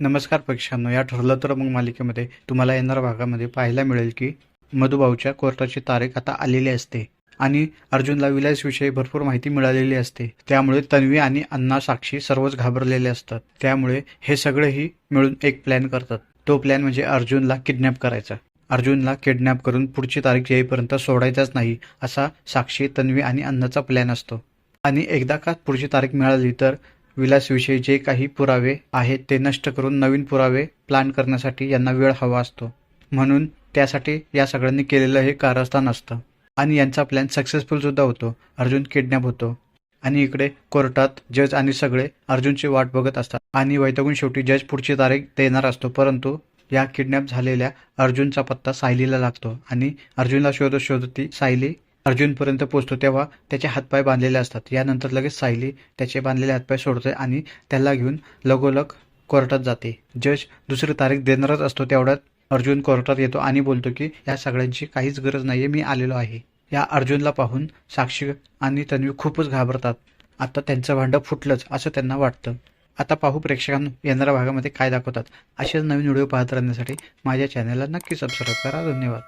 नमस्कार पक्षांनो या ठरलं तर मग मालिकेमध्ये तुम्हाला येणाऱ्या भागामध्ये पाहायला मिळेल की मधुभाऊच्या कोर्टाची तारीख आता आलेली असते आणि अर्जुनला विलासविषयी भरपूर माहिती मिळालेली असते. त्यामुळे तन्वी आणि अण्णा साक्षी सर्वच घाबरलेले असतात. त्यामुळे हे सगळेही मिळून एक प्लॅन करतात. तो प्लॅन म्हणजे अर्जुनला किडनॅप करायचा. अर्जुनला किडनॅप करून पुढची तारीख येईपर्यंत सोडायचाच नाही असा साक्षी तन्वी आणि अण्णाचा प्लॅन असतो. आणि एकदा का पुढची तारीख मिळाली तर विलासविषयी जे काही पुरावे आहेत ते नष्ट करून नवीन पुरावे प्लान करण्यासाठी यांना वेळ हवा असतो. म्हणून त्यासाठी या सगळ्यांनी केलेलं हे कारस्थान असतं. आणि यांचा प्लॅन सक्सेसफुल सुद्धा होतो. अर्जुन किडनॅप होतो. आणि इकडे कोर्टात जज आणि सगळे अर्जुनची वाट बघत असतात. आणि वैतागून शेवटी जज पुढची तारीख देणार असतो. परंतु या किडनॅप झालेल्या अर्जुनचा पत्ता सायलीला लागतो. आणि अर्जुनला शोधत शोधत ती सायली अर्जुनपर्यंत पोहोचतो तेव्हा त्याचे हातपाय बांधलेले असतात. यानंतर लगेच सायली त्याचे बांधलेले हातपाय सोडते आणि त्याला घेऊन लगोलग कोर्टात जाते. जज दुसरी तारीख देणारच असतो तेवढ्यात अर्जुन कोर्टात येतो आणि बोलतो की या सगळ्यांची काहीच गरज नाहीये मी आलेलो आहे. या अर्जुनला पाहून साक्षी आणि तन्वी खूपच घाबरतात. आता त्यांचं भांडं फुटलंच असं त्यांना वाटतं. आता पाहू प्रेक्षकांना येणाऱ्या भागामध्ये काय दाखवतात. असेच नवीन व्हिडिओ पाहत राहण्यासाठी माझ्या चॅनलला नक्की सबस्क्राईब करा. धन्यवाद.